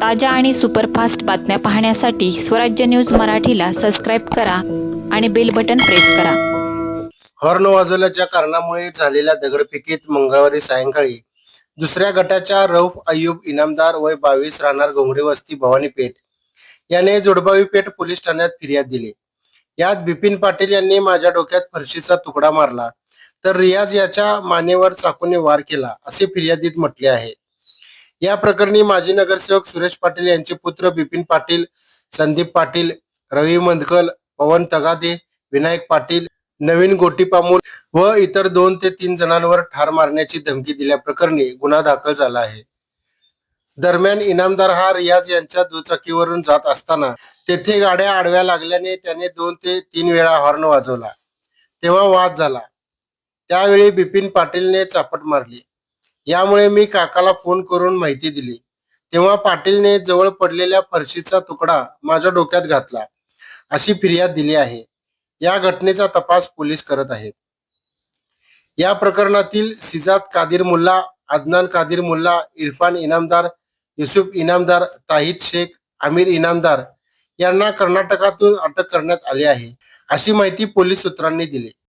ताज्या आणि सुपरफास्ट बातम्या पाहण्यासाठी स्वराज्य न्यूज मराठीला सबस्क्राईब करा आणि बेल बटन प्रेस करा. हॉर्न वाजवल्याच्या कारणामुळे झालेल्या दगडफेकीत मंगळवारी सायंकाळी दुसऱ्या गटाच्या रौफ अय्यूब इनामदार वय बावीस राहणार घोंगडे वस्ती भवानी पेठ याने जोडबावी पेठ पोलीस ठाण्यात फिर्याद दिली. यात बिपिन पाटील यांनी माझ्या डोक्यात फरशीचा तुकडा मारला तर रियाज याच्या मानेवर चाकूने वार केला असे फिर्यादीत म्हटले आहे. या प्रकरणी माजी नगरसेवक सुरेश पाटील यांचे पुत्र बिपिन पाटील संदीप पाटील रवी मंदकल पवन तगादे विनायक पाटील नवीन गोटीपामूल व इतर दोन ते तीन जणांवर ठार मारण्याची धमकी दिल्याप्रकरणी गुन्हा दाखल झाला आहे. दरम्यान इनामदार हा रियाज यांच्या दुचाकीवरून जात असताना तेथे गाड्या आडव्या लागल्याने त्याने दोन ते तीन वेळा हॉर्न वाजवला. तेव्हा वाद झाला. त्यावेळी बिपिन पाटीलने चापट मारली. यामुळे मी काकाला फोन करून माहिती दिली. तेव्हा पाटीलने जवळ पडलेल्या फरशीचा तुकडा माझ्या डोक्यात घातला. अशी फिर्याद दिली आहे. या घटनेचा तपास पोलीस करत आहेत. या प्रकरणातील सिजाद कादिर मुल्ला अदनान कादिर मुल्ला इरफान इनामदार युसुफ इनामदार ताहिद शेख आमिर इनामदार यांना कर्नाटकातून अटक करण्यात आली आहे अशी माहिती पोलीस सूत्रांनी दिली.